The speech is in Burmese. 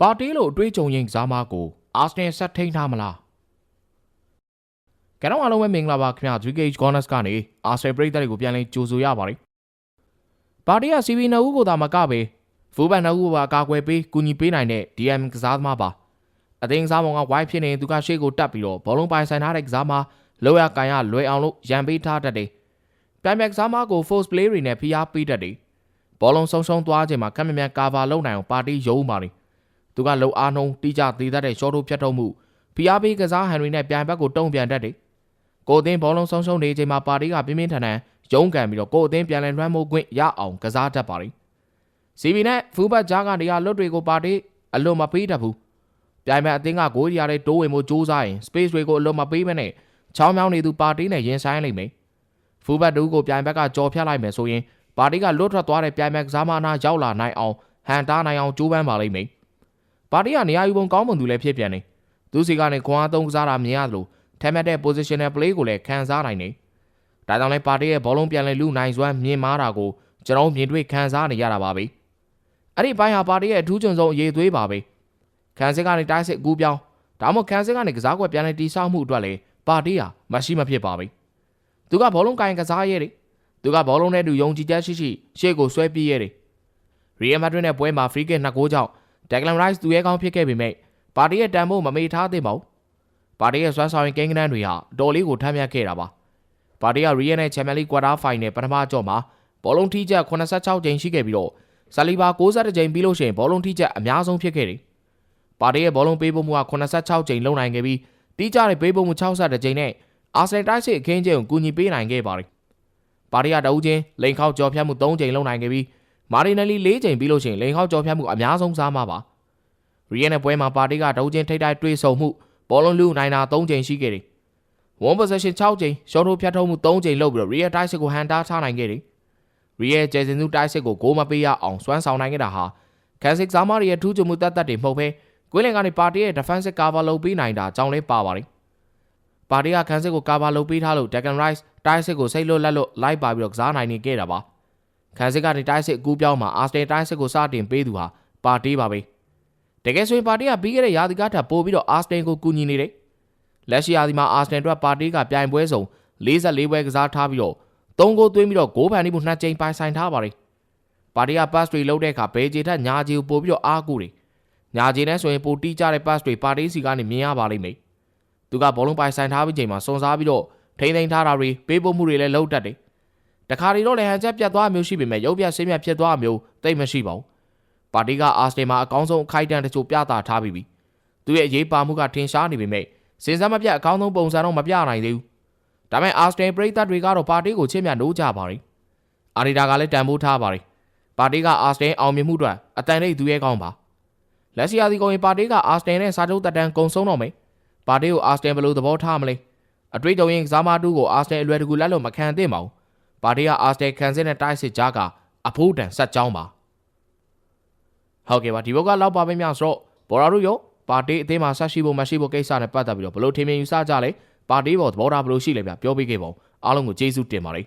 ပါတီလိုအတွေးကြုံရင်ကစားမကိုအာဆနယ်ဆက်ထိန်ထားမလားကျွန်တော်အားလုံးပဲမင်္ဂလာပါခင်ဗျာ GKH Corners ကနေအာဆနယ်ပရိသတ်တွေကိုပြန်လည်ကြိုဆိုရပါတယ်ပါတီက CB နှစ်ဦးကိုသာမကပဲဖူးဘန်နှစ်ဦးကိုပါကာကွယ်ပေးကူညီပေးနိုင်တဲ့ DM ကစားသမားပါအသိန်းစားမောင်ကဝိုင်းဖြစ်နေသူကရှေ့ကိုတက်ပြီးတော့ဘောလုံးပိုင်ဆိုင်ထားတဲ့ကစားမလောရကန်ရလွယ်အောင်လို့ရန်ပေးထားတတ်တယ်ပြိုင်မဲ့ကစားမကို force play တွေနဲ့ဖိအားပေးတတ်တယ်ဘောလုံးဆုံးရှုံးသွားချိန်မှာကမ်းမမြန်ကာဗာလုပ်နိုင်အောင်ပါတီရုံးပါတယ် သူကလှုပ်အားနှုံးတိကျသေးတတ်တဲ့ရှော့ထိုးဖြတ်ထုတ်မှုဖိအားပေးကစားဟန်တွေနဲ့ပြိုင်ဘက်ကိုတုံ့ပြန်တတ်တယ်။ကိုအသင်းဘောလုံးဆုံးရှုံးနေချိန်မှာပါတီကပြင်းပြင်းထန်ထန်ရုန်းကန်ပြီးတော့ကိုအသင်းပြန်လည်လွှမ်းမိုးခွင့်ရအောင်ကစားတတ်ပါလိမ့်။ CB နဲ့ဖူးဘတ်ကြားကနေရာလွတ်တွေကိုပါတီအလွန်မပေးတတ်ဘူး။ပြိုင်ဘက်အသင်းကဂိုးရတဲ့တိုးဝင်မှုစူးစမ်းရင် space တွေကိုအလွန်မပေးမနဲ့ချောင်းမြောင်းနေသူပါတီနဲ့ရင်ဆိုင်လိမ့်မယ်။ဖူးဘတ်တူကိုပြိုင်ဘက်ကကြော်ဖြတ်လိုက်မယ်ဆိုရင်ပါတီကလွတ်ထွက်သွားတဲ့ပြိုင်ဘက်ကစားမနာရောက်လာနိုင်အောင်ဟန်တားနိုင်အောင်ကြိုးပမ်းပါလိမ့်မယ်။ ပါတီကနေရာယူပုံကောင်းမွန်သူလည်းဖြစ်ပြန်နေသူစီကနေခွန်အားသုံးကစားတာမြင်ရသလိုထက်မြက်တဲ့ positional play ကိုလည်းခံစားနိုင်နေဒါကြောင့်လည်းပါတီရဲ့ဘောလုံးပြန်လည်လူနိုင်စွမ်းမြင်မာတာကိုကျွန်တော်မြင်တွေ့ခံစားနေရတာပါပဲအဲ့ဒီဘိုင်းဟာပါတီရဲ့အထူးချွန်ဆုံးအရေးသွေးပါပဲခန်းစစ်ကနေတိုက်စစ်အကူပြောင်းဒါမှမဟုတ်ခန်းစစ်ကနေကစားကွက်ပြန်လည်တီဆောက်မှုအတွက်လည်းပါတီဟာမရှိမဖြစ်ပါပဲသူကဘောလုံးကင်ကစားရဲတယ်သူကဘောလုံးနဲ့တူယုံကြည်ချက်ရှိရှိရှေ့ကိုဆွဲပြေးရဲတယ်ရီယယ်မက်ဒရစ်နဲ့ပွဲမှာဖရီးကစ်နှစ်ဂိုးကြောင့် ဒက်ဂလန်ရိုက်စ်သူရဲကောင်းဖြစ်ခဲ့ပေမဲ့ပါတီရဲ့တန်ဖိုးမမေ့ထားသင့်ပါဘူး။ပါတီရဲ့စွမ်းဆောင်ရင်ကိန်းဂဏန်းတွေဟာအတော်လေးကိုထမ်းမြတ်ခဲ့တာပါ။ပါတီကရီယယ်နဲ့ချန်ပီယံလိကွာတာဖိုင်နယ်ပထမကြော့မှာဘောလုံးထိချက်86ကြိမ်ရှိခဲ့ပြီးတော့ဆာလီဘာ62ကြိမ်ပြီးလို့ရှိရင်ဘောလုံးထိချက်အများဆုံးဖြစ်ခဲ့တယ်။ပါတီရဲ့ဘောလုံးပေးပို့မှုက86ကြိမ်လုံနိုင်ခဲ့ပြီးတီးကြတဲ့ပေးပို့မှု62ကြိမ်နဲ့အာဆင်နယ်တိုက်စစ်အခင်းကျင်းကိုကူညီပေးနိုင်ခဲ့ပါတယ်။ပါတီကတအူးချင်းလိန်ခေါက်ကြော်ဖြတ်မှု3ကြိမ်လုံနိုင်ခဲ့ပြီး မာရီနယ်လီ၄ကြိမ်ပြီးလို့ရှိရင်လိန်ခေါက်ကြော်ဖြတ်မှုအများဆုံးစားမှာပါ။ရီယယ်နဲ့ပွဲမှာပါတီကတအူးချင်းထိပ်တိုက်တွေ့ဆုံမှုဘောလုံးလူနိုင်တာ3ကြိမ်ရှိခဲ့တယ်။ one possession 6ကြိမ်ရှော့ထိုးဖြတ်ထုတ်မှု3ကြိမ်လုပ်ပြီးတော့ရီယယ်တိုက်စစ်ကိုဟန်တာထားနိုင်ခဲ့တယ်။ရီယယ်ဂျေစင်သူတိုက်စစ်ကိုဂိုးမပေးရအောင်စွမ်းဆောင်နိုင်ခဲ့တာဟာကန်စစ်ဇာမာရီရဲ့ထူးချွန်မှုတတ်တတ်တွေမဟုတ်ဘဲကွင်းလင်ကနေပါတီရဲ့ defensive cover လုပ်ပေးနိုင်တာကြောင့်လည်းပါပါတယ်။ပါတီကကန်စစ်ကို cover လုပ်ပေးထားလို့ Declan Rice တိုက်စစ်ကိုစိတ်လွတ်လက်လွတ်လိုက်ပါပြီးတော့ကစားနိုင်နေခဲ့တာပါ။ ကန်စစ်ကနေတိုက်စစ်အကူပြောင်းမှာ Arsenal တိုက်စစ်ကိုစတင်ပေးသူဟာပါတီပါပဲ။တကယ်ဆိုရင်ပါတီကပြီးခဲ့တဲ့ရာသီကထပ်ပို့ပြီးတော့ Arsenal ကိုကူညီနေတယ်။လက်ရှိရာသီမှာ Arsenal အတွက်ပါတီကပြိုင်ပွဲစုံ44ပွဲကစားထားပြီးတော့3ဂိုးသွင်းပြီးတော့ဂိုးဖန်တီးမှု2ကြိမ်ပိုင်ဆိုင်ထားပါတယ်။ပါတီက pass တွေလုပ်တဲ့အခါဘယ်ဂျီထက်ညာဂျီကိုပို့ပြီးတော့အားကိုးတယ်။ညာဂျီနဲ့ဆိုရင်ပိုတီးကြတဲ့ pass တွေပါတီစီကနေမြင်ရပါလိမ့်မယ်။သူကဘောလုံးပိုင်ဆိုင်ထားပြီးချိန်မှာစွန်စားပြီးတော့ထိမ့်သိမ်းထားတာတွေပေးပို့မှုတွေလည်းလုပ်တတ်တယ်။ တခါရီတော့လည်းဟန်ချက်ပြတ်သွားမျိုးရှိပေမဲ့ရုပ်ပြဆင်းပြတ်ဖြစ်သွားမျိုးတိတ်မရှိပါဘူး။ပါတီကအာစတင်မှာအကောင်းဆုံးအခိုက်အတန့်တချို့ပြသထားပြီးပြီ။သူရဲ့အရေးပါမှုကထင်ရှားနေပေမဲ့စင်စမ်းမပြတ်အကောင်းဆုံးပုံစံတော့မပြနိုင်သေးဘူး။ဒါပေမဲ့အာစတင်ပရိသတ်တွေကတော့ပါတီကိုချစ်မြတ်နိုးကြပါလိမ့်။အာရီတာကလည်းတန်ဖိုးထားပါလိမ့်။ပါတီကအာစတင်အောင်မြင်မှုအတွက်အတန်ရိတ်သူရဲ့ကောင်းပါ။လက်ရှိယာဒီကိုရင်ပါတီကအာစတင်နဲ့စာချုပ်တက်တန်းကုံဆုံးတော့မယ်။ပါတီကိုအာစတင်ဘယ်လိုသဘောထားမလဲ။အတွေ့အကြုံရင်ကစားမတူးကိုအာစတင်အလွယ်တကူလက်လို့မခံသင့်ပါဘူး။ ပါတီကအာစတင်ခံစစ်နဲ့တိုက်စစ်ကြားကအဖိုးတန်ဆက်ကြောင်းပါ။ဟုတ်ကဲ့ပါဒီဘက်ကလောက်ပါပဲများဆိုတော့ဘော်ရာတို့ရောပါတီအသေးမှာဆက်ရှိဖို့မရှိဖို့ကိစ္စနဲ့ပတ်သက်ပြီးတော့ဘလို့ထင်မြင်ယူဆကြလဲပါတီပေါ်သဘောထားဘလို့ရှိလဲဗျပြောပြခဲ့ပါဦးအားလုံးကိုကျေးဇူးတင်ပါတယ်